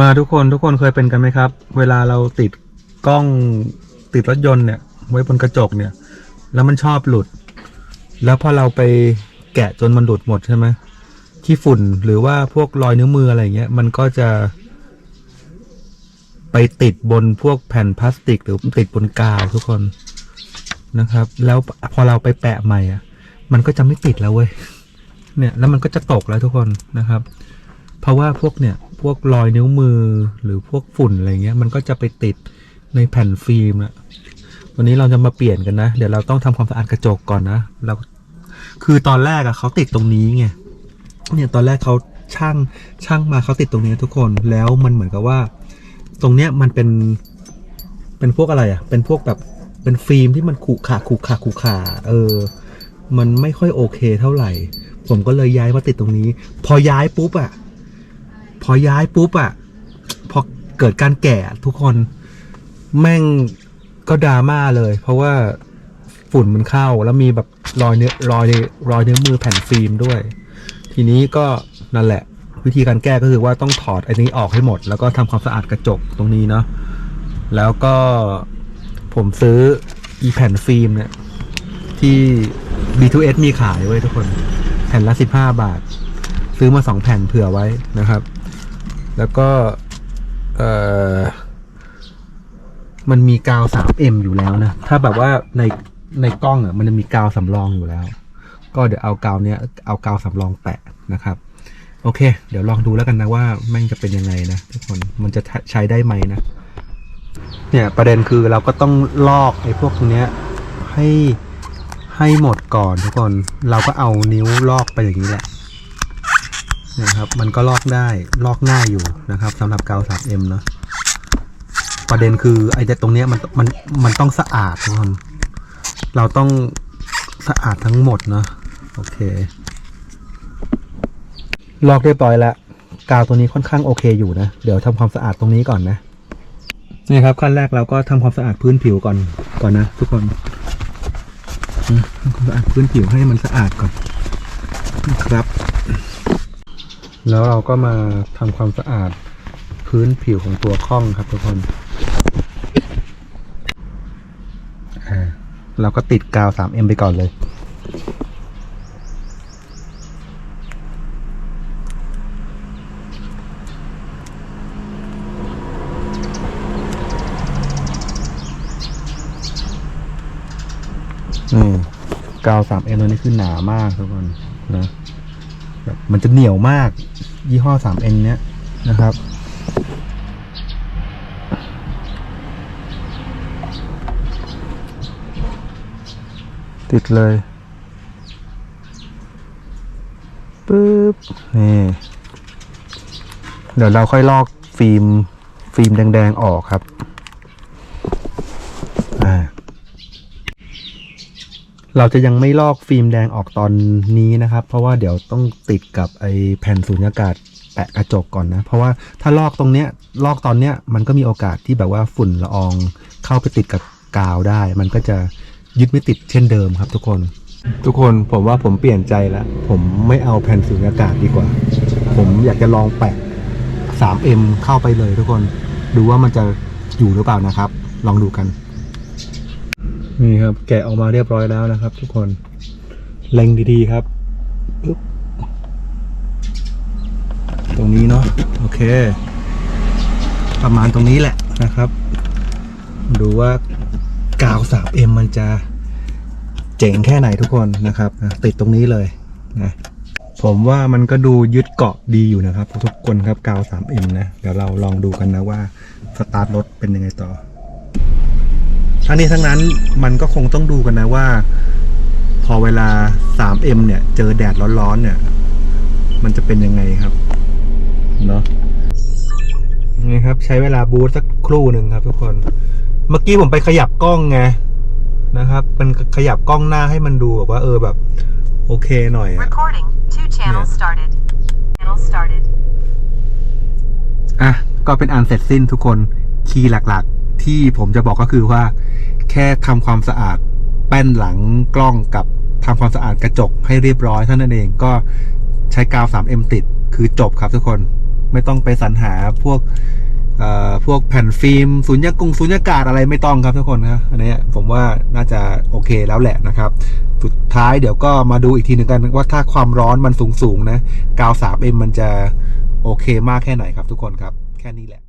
มาทุกคนทุกคนเคยเป็นกันไหมครับ เวลาเราติดกล้องติดรถยนต์เนี่ย ไว้บนกระจกเนี่ย แล้วมันชอบหลุด แล้วพอเราไปแกะจนมันหลุดหมดใช่ไหมขี้ฝุ่นหรือว่าพวกรอยนิ้วมืออะไรเงี้ย มันก็จะ ไปติดบนพวกแผ่นพลาสติก หรือติดบนกาวทุกคนนะครับ แล้วพอเราไปแปะใหม่อะ มันก็จะไม่ติดแล้วเว้ยเนี่ย แล้วมันก็จะตกแล้วทุกคนนะครับ เพราะว่าพวกเนี่ยพวกรอยนิ้วมือหรือพวกฝุ่นอะไรเงี้ยมันก็จะไปติดในแผ่นฟิล์มอะวันนี้เราจะมาเปลี่ยนกันนะ เดี๋ยวเราต้องทำความสะอาดกระจกก่อนนะเราคือตอนแรกอะเขาติดตรงนี้ไงเนี่ยตอนแรกเขาช่างช่างมาเขาติดตรงนี้ทุกคนแล้วมันเหมือนกับว่า ตรงเนี้ยมันเป็นเป็นพวกอะไรอะเป็นพวกแบบเป็นฟิล์มที่มันขรุขระขรุขระขรุขระเออ มันไม่ค่อยโอเคเท่าไหร่ ผมก็เลยย้ายมาติดตรงนี้ พอย้ายปุ๊บอะ พอย้ายปุ๊บอะพอเกิดการแก่ทุกคนแม่งก็ดราม่าเลย เพราะว่าฝุ่นมันเข้าแล้วมีแบบรอยเนื้อรอยรอยเนื้อมือแผ่นฟิล์มด้วย ทีนี้ก็นั่นแหละ วิธีการแก้ก็คือว่าต้องถอดไอ้นี้ออกให้หมด แล้วก็ทำความสะอาดกระจกตรงนี้เนาะแล้วก็ผมซื้ออีแผ่นฟิล์มเนี่ย ที่ B2S มีขายไว้ยทุกคน แผ่นละ 15 บาท ซื้อมา 2 แผ่นเผื่อไว้นะครับ แล้วก็เออมันมีกาว 3M อยู่แล้วนะ ถ้าแบบว่าในในกล้องอะมันจะมีกาวสำรองอยู่แล้ว ก็เดี๋ยวเอากาวเนี้ยเอากาวสำรองแปะนะครับ โอเค เดี๋ยวลองดูแล้วกันนะว่าแม่งจะเป็นยังไงนะทุกคนมันจะใช้ได้ไหมนะเนี่ยประเด็นคือเราก็ต้องลอกไอ้พวกเนี้ยให้ให้หมดก่อนทุกคน เราก็เอานิ้วลอกไปอย่างนี้แหละ นะครับ มันก็ลอกได้ลอกง่ายอยู่นะครับสำหรับกาว 3M เนาะประเด็นคือไอ้แต่ตรงเนี้ยมันมันมันต้องสะอาดทุกคนเราต้องสะอาดทั้งหมดเนาะโอเค ลอกเรียบร้อยแล้วกาวตัวนี้ค่อนข้างโอเคอยู่นะ เดี๋ยวทำความสะอาดตรงนี้ก่อนนะนี่ครับขั้นแรกเราก็ทำความสะอาดพื้นผิวก่อนก่อนนะ ทุกคนทำความสะอาดพื้นผิวให้มันสะอาดก่อนครับ แล้วเราก็มาทำความสะอาดพื้นผิวของตัวข้องครับทุกคนเราก็ติดกาว 3M ไปก่อนเลย นี่กาว 3M ตัวนี้คือหนามากทุกคนนะ แบบมันจะเหนียวมาก ยี่ห้อ 3M เนี้ยนะครับ ติดเลยปึ๊บนี่เดี๋ยวเราค่อยลอกฟิล์มฟิล์มแดง ๆ ออกครับ อ่า เราจะยังไม่ลอกฟิล์มแดงออกตอนนี้นะครับ เพราะว่าเดี๋ยวต้องติดกับไอแผ่นสูญญากาศแปะกระจกก่อนนะ เพราะว่าถ้าลอกตรงเนี้ยลอกตอนเนี้ยมันก็มีโอกาสที่แบบว่าฝุ่นละอองเข้าไปติดกับกาวได้ มันก็จะยึดไม่ติดเช่นเดิมครับทุกคน ทุกคนผมว่าผมเปลี่ยนใจแล้ว ผมไม่เอาแผ่นสูญญากาศดีกว่า ผมอยากจะลองแปะ 3M เข้าไปเลยทุกคน ดูว่ามันจะอยู่หรือเปล่านะครับ ลองดูกัน นี่ครับ แกะออกมาเรียบร้อยแล้วนะครับ ทุกคนเล็งดีๆครับตรงนี้เนาะโอเค ประมาณตรงนี้แหละนะครับ ดูว่ากาว 3M มันจะเจ๋งแค่ไหนทุกคนนะครับติดตรงนี้เลยนะผมว่ามันก็ดูยึดเกาะดีอยู่นะครับ ทุกคนครับกาว 3M นะ เดี๋ยวเราลองดูกันนะว่า สตาร์ทรถเป็นยังไงต่อ ทั้งนี้ทั้งนั้นมันก็คงต้องดูกันนะว่า พอเวลา 3M เนี่ย เจอแดดร้อนๆเนี่ย มันจะเป็นยังไงครับ เนาะนี่ครับ ใช้เวลาบูตสักครู่หนึ่งครับ ทุกคน เมื่อกี้ผมไปขยับกล้องไงนะครับ มันขยับกล้องหน้าให้มันดูแบบว่า เออแบบ โอเคหน่อยอะ Recording. Two channels Yeah. started. Channel started. อะ ก็เป็นอันเสร็จสิ้นทุกคน คีย์หลักๆ ที่ผมจะบอกก็คือว่า แค่ทำความสะอาดแป้นหลังกล้องกับทำความสะอาดกระจกให้เรียบร้อยเท่านั้นเองก็ใช้กาว 3M ติดคือจบครับทุกคนไม่ต้องไปสรรหาพวกพวกแผ่นฟิล์มสุญญากงสุญญากาศอะไรไม่ต้องครับทุกคนครับอันนี้ผมว่าน่าจะโอเคแล้วแหละนะครับ สุดท้ายเดี๋ยวก็มาดูอีกทีหนึ่งกันว่าถ้าความร้อนมันสูงๆนะ กาว 3M มันจะโอเคมากแค่ไหนครับทุกคนครับ แค่นี้แหละ